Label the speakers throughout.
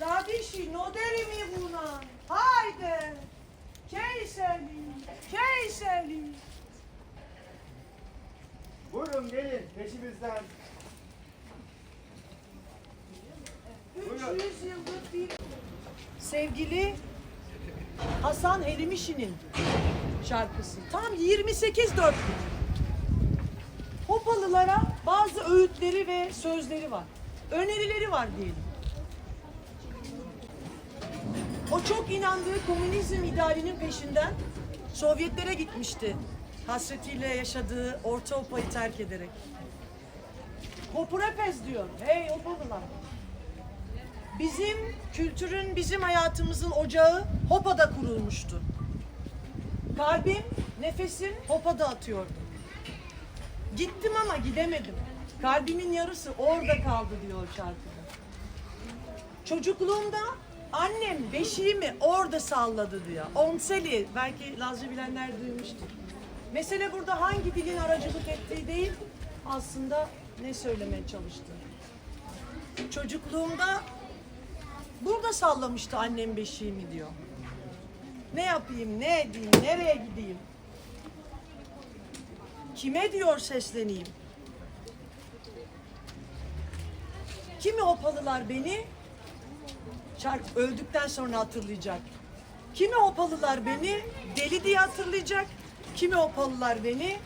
Speaker 1: Radişi noderi mi buna? Haydi. Keyseli, Keyseli.
Speaker 2: Buyurun gelin peşimizden.
Speaker 1: 300 yıldır bir... Sevgili Hasan Herimişi'nin şarkısı. Tam 28 dörtlük. Hopalılara bazı öğütleri ve sözleri var. Önerileri var diyelim. O çok inandığı komünizm idealinin peşinden Sovyetlere gitmişti. Hasretiyle yaşadığı Orta Opa'yı terk ederek. Hopurepez diyor. Hey Hopalılar. Bizim kültürün, bizim hayatımızın ocağı Hopa'da kurulmuştu. Kalbim, nefesim Hopa'da atıyordu. Gittim ama gidemedim. Kalbimin yarısı orada kaldı diyor şarkıda. Çocukluğumda annem beşiğimi orada salladı diyor. Onseli, belki Lazca bilenler duymuştur. Mesele burada hangi dilin aracılık ettiği değil, aslında ne söylemeye çalıştığı. Çocukluğumda burada sallamıştı annem beşiğimi diyor. Ne yapayım, ne edeyim, nereye gideyim? Kime diyor sesleneyim? Kimi hopalılar beni şarkı öldükten sonra hatırlayacak. Kimi hopalılar beni deli diye hatırlayacak. Kimi hopalılar beni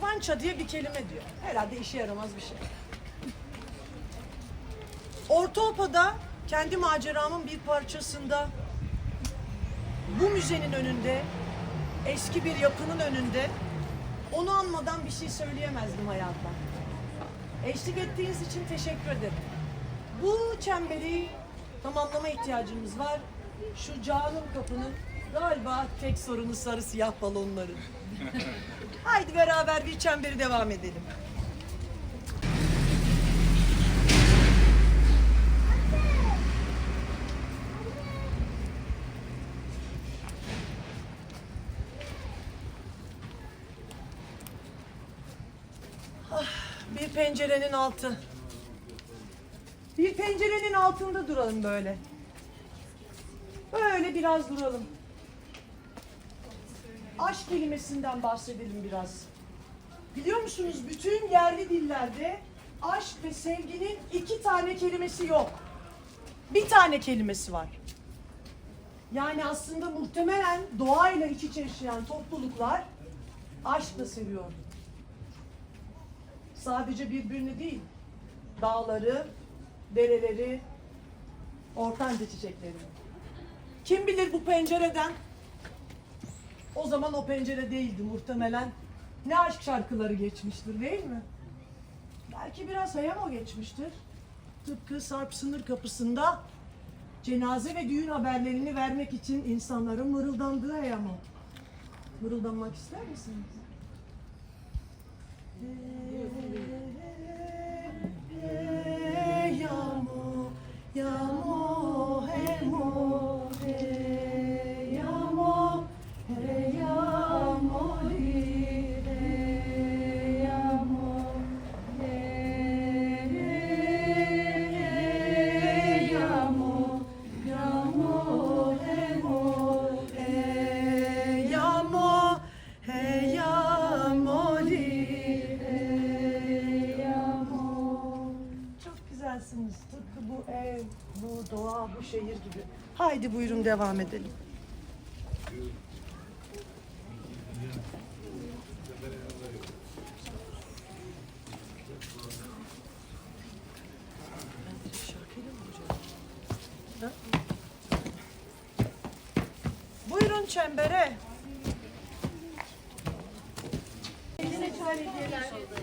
Speaker 1: kvança diye bir kelime diyor. Herhalde işe yaramaz bir şey. Orta Opa'da kendi maceramın bir parçasında bu müzenin önünde eski bir yapının önünde onu anmadan bir şey söyleyemezdim hayatta. Eşlik ettiğiniz için teşekkür ederim. Bu çemberi tamamlama ihtiyacımız var. Şu canım kapının galiba tek sorunu sarı siyah balonları. Haydi beraber bir çemberi devam edelim. Bir pencerenin altı. Bir pencerenin altında duralım böyle. Böyle biraz duralım. Aşk kelimesinden bahsedelim biraz. Biliyor musunuz bütün yerli dillerde aşk ve sevginin iki tane kelimesi yok. Bir tane kelimesi var. Yani aslında muhtemelen doğayla iç içe yaşayan topluluklar aşkla seviyordu sadece birbirini değil, dağları, dereleri, ortanca çiçekleri. Kim bilir bu pencereden? O zaman o pencere değildi muhtemelen. Ne aşk şarkıları geçmiştir değil mi? Belki biraz hayamo geçmiştir. Tıpkı Sarp sınır kapısında cenaze ve düğün haberlerini vermek için insanların mırıldandığı hayamo. Mırıldanmak ister misiniz? Hey, bu şehir gibi. Haydi buyurun devam edelim. Buyurun çembere.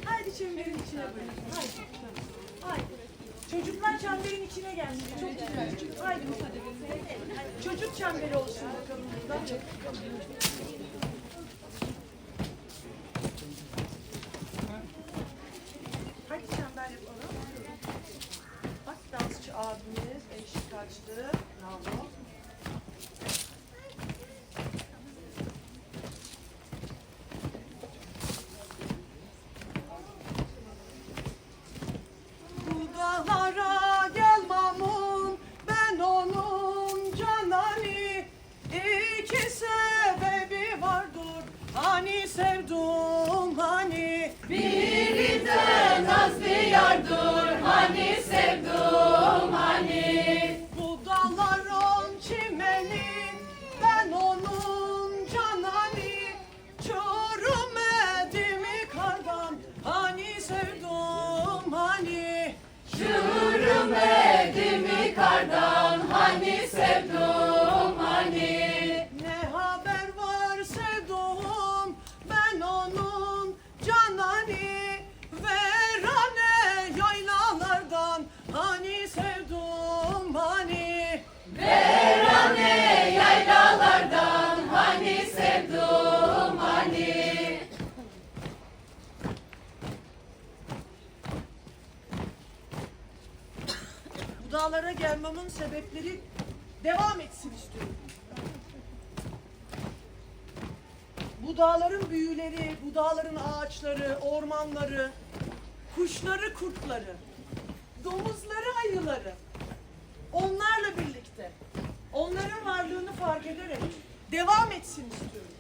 Speaker 1: Haydi çemberin içine buyurun. Haydi. Haydi. Çocuklar çemberin içine gelsin. Çok güzel. Haydi bakalım. Çocuk çemberi olsun bakalım. Hadi çember yapalım. Bak dansçı abimiz eşlik açtı. Bravo. yardım. Dağlara gelmemin sebepleri devam etsin istiyorum. Bu dağların büyüleri, bu dağların ağaçları, ormanları, kuşları, kurtları, domuzları, ayıları, onlarla birlikte, onların varlığını fark ederek devam etsin istiyorum.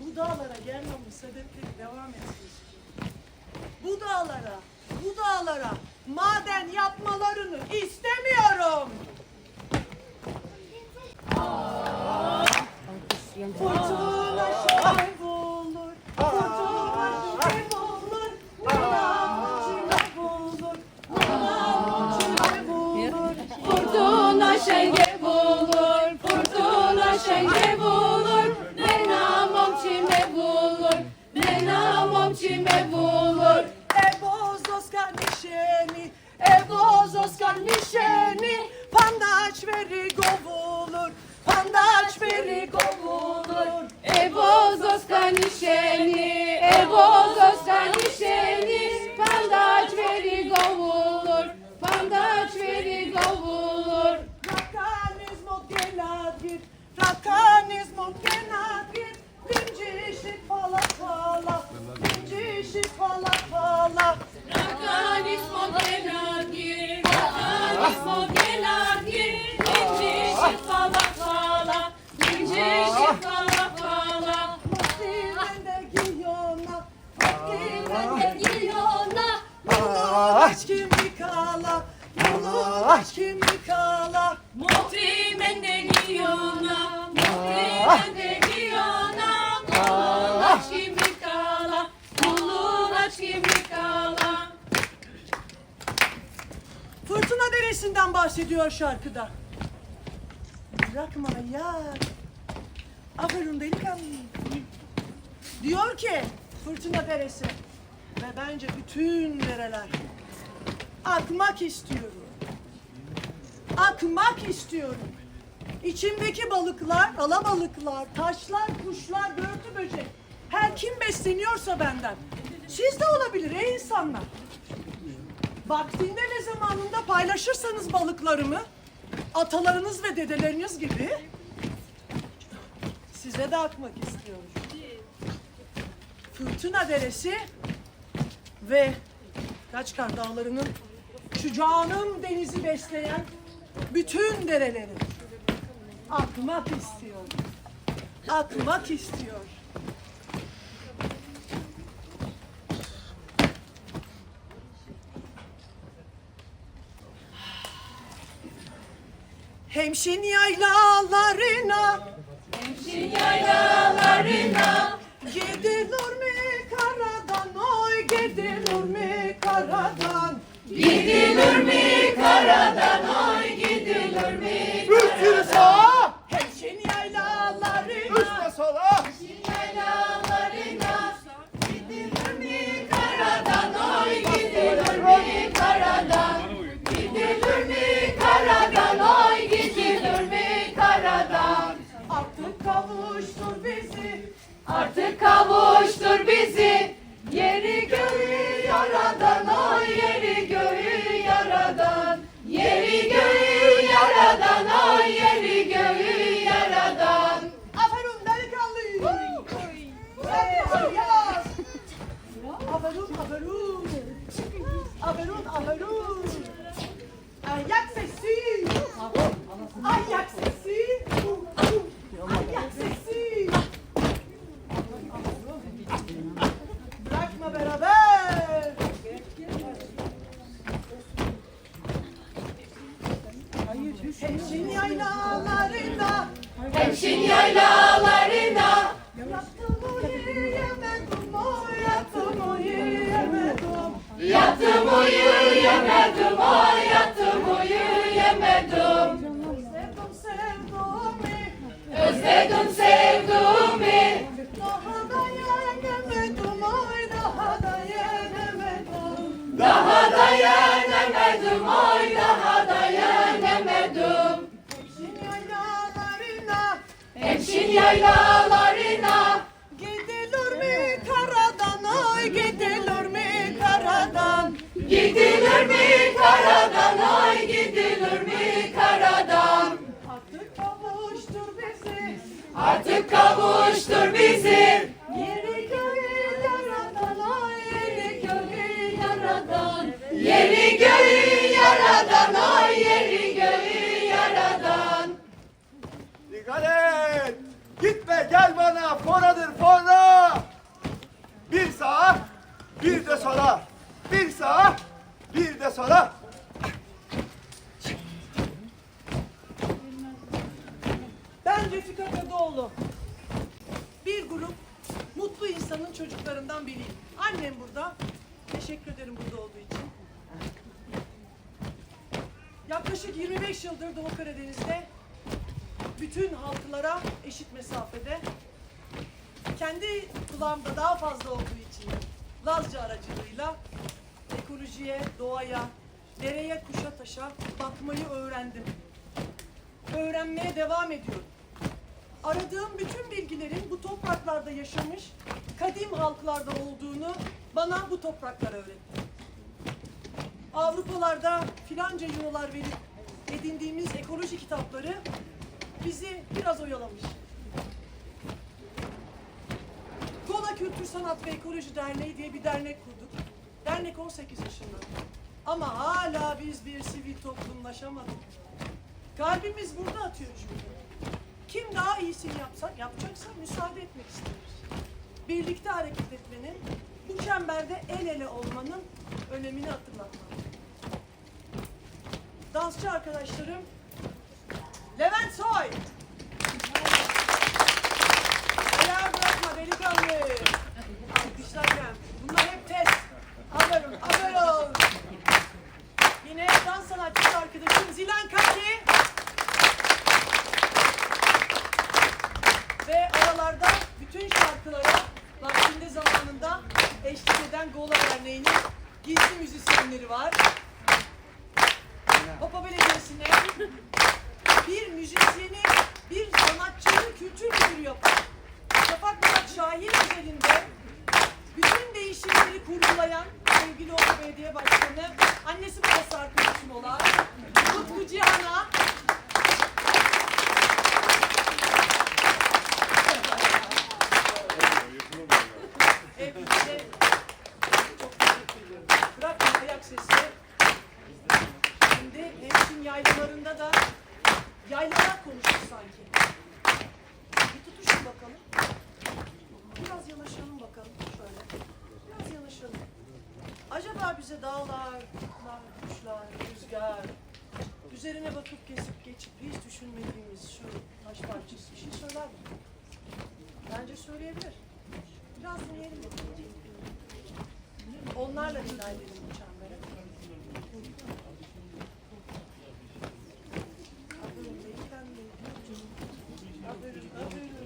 Speaker 1: Bu dağlara gelmemin sebepleri devam etsin istiyorum. Bu dağlara, bu dağlara maden yapmalarını istemiyorum. Fırtına şahit olur, fırtına şahit olur, Mevlam içine bulur, Mevlam içine bulur.
Speaker 3: Fırtına şenge bulur, fırtına şenge bulur. Menamam çime bulur, menamam çime
Speaker 1: Deresi'nden bahsediyor şarkıda. Bırakma ya. Aferin delikanlı. Diyor ki Fırtına Deresi ve bence bütün dereler akmak istiyorum. Akmak istiyorum. İçimdeki balıklar, alabalıklar, taşlar, kuşlar, börtü böcek. Her kim besleniyorsa benden. Siz de olabilir ey insanlar. Vaktinde ve zamanında paylaşırsanız balıklarımı, atalarınız ve dedeleriniz gibi size de akmak istiyorum. Fırtına Deresi ve Kaçkar Dağları'nın şu canım denizi besleyen bütün dereleri akmak istiyor. Akmak istiyor. Hemşin yaylalarına.
Speaker 3: Hemşin yaylalarına,
Speaker 1: gidilir mi karadan? Oy gidilir mi karadan?
Speaker 3: Gidilir mi karadan? Oy gidilir mi?
Speaker 1: Kavuştur bizi.
Speaker 3: Yeri göğü yaradan o yeri göğü yaradan. Yeri göğü yaradan o yeri göğü yaradan.
Speaker 1: Aferin delikanlı. Aferin aferin. Aferin aferin. Ayak sesi Ayak sesi Ayak sesi Bırakma beraber Hemşin yaylalarında
Speaker 3: Hemşin yaylalarına.
Speaker 1: Yattım uyuyemedim oy yattım uyuyemedim
Speaker 3: Yattım uyuyemedim o yattım uyuyemedim
Speaker 1: Sevdim sevdumi
Speaker 3: Özledim sevduğumu
Speaker 1: Daha da yenemedim oy daha da yenemedim.
Speaker 3: Daha dayanamadım oy
Speaker 1: yaylalarına. Gidilir mi karadan? Oy gidilir mi karadan?
Speaker 3: Gidilir mi karadan? Oy gidilir mi karadan? Artık kavuştur bizi. Artık kavuştur bizi.
Speaker 1: Yeri göğü yaradan oy yeri göğü yaradan.
Speaker 3: Yeri göğü yaradan oy yeri göğü yaradan.
Speaker 2: Dikkat et! Gitme gel bana. Foradır fora. Bir sağa, bir de sola. Bir sağa, bir de sola.
Speaker 1: Ben Refika Kadıoğlu. Bir grup mutlu insanın çocuklarından biriyim. Annem burada. Teşekkür ederim burada olduğu için. Yaklaşık 25 yıldır Doğu Karadeniz'de bütün halklara eşit mesafede kendi kulağımda daha fazla olduğu için Lazca aracılığıyla ekolojiye, doğaya, dereye, kuşa, taşa bakmayı öğrendim öğrenmeye devam ediyorum. Aradığım bütün bilgilerin bu topraklarda yaşamış kadim halklarda olduğunu bana bu topraklar öğretti. Avrupalarda filanca eurolar verip edindiğimiz ekoloji kitapları bizi biraz oyalamış. Kola Kültür Sanat ve Ekoloji Derneği diye bir dernek kurduk. Dernek 18 yaşında. Ama hala biz bir sivil toplumlaşamadık. Kalbimiz burada atıyor çünkü. Kim daha iyisini yapsak, yapacaksa müsaade etmek istiyoruz. Birlikte hareket etmenin, bu çemberde el ele olmanın önemini hatırlatmak. Dansçı arkadaşlarım, Levent Soy. Ayağı bırakma delikanlı. Alkışlarken. Bunlar hep test. Aferin, aferin. Yine dans sanatçısı arkadaşım Zilan Kaki. Ve aralarda bütün şarkılara vaktinde zamanında eşlik eden Gola Derneği'nin gizli müzisyenleri var. Müzisyeni, bir sanatçının kültür müdürü yapar. Şafak Murat Şahin üzerinde bütün değişimleri kurgulayan sevgili Hopa Belediye Başkanı, annesi babası arkadaşım olan Mutlu Cihan'a. Bırakın ayak sesi. Şimdi Hemşin yaylalarında da yaylalar konuşur sanki. Bir tutuşun bakalım. Biraz yanaşalım bakalım şöyle. Biraz yanaşalım. Acaba bize dağlar, kuşlar, rüzgar, üzerine bakıp kesip geçip hiç düşünmediğimiz şu taş parçası bir şey söyler mi? Bence söyleyebilir. Biraz dinleyelim. Onlarla veda edelim bu çembere. Aferin delikanlı. Aferin, aferin.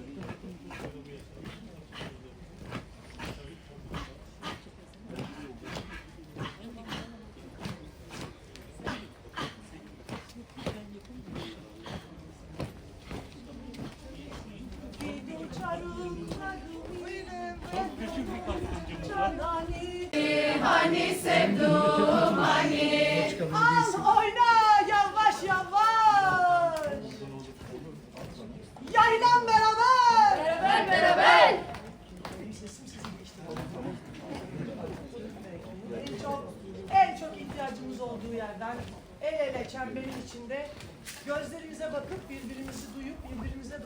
Speaker 1: Bir uçarım, Canani.
Speaker 3: Hani sevdum hani.
Speaker 1: Al oyna yavaş yavaş. Yaylan beraber.
Speaker 3: Beraber beraber.
Speaker 1: Benim sesim sizin geçti. En çok, en çok ihtiyacımız olduğu yerden el ele çemberin içinde gözlerimize bakıp birbirimizi duyup birbirimize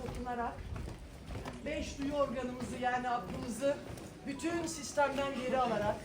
Speaker 1: beş duyu organımızı yani aklımızı bütün sistemden geri alarak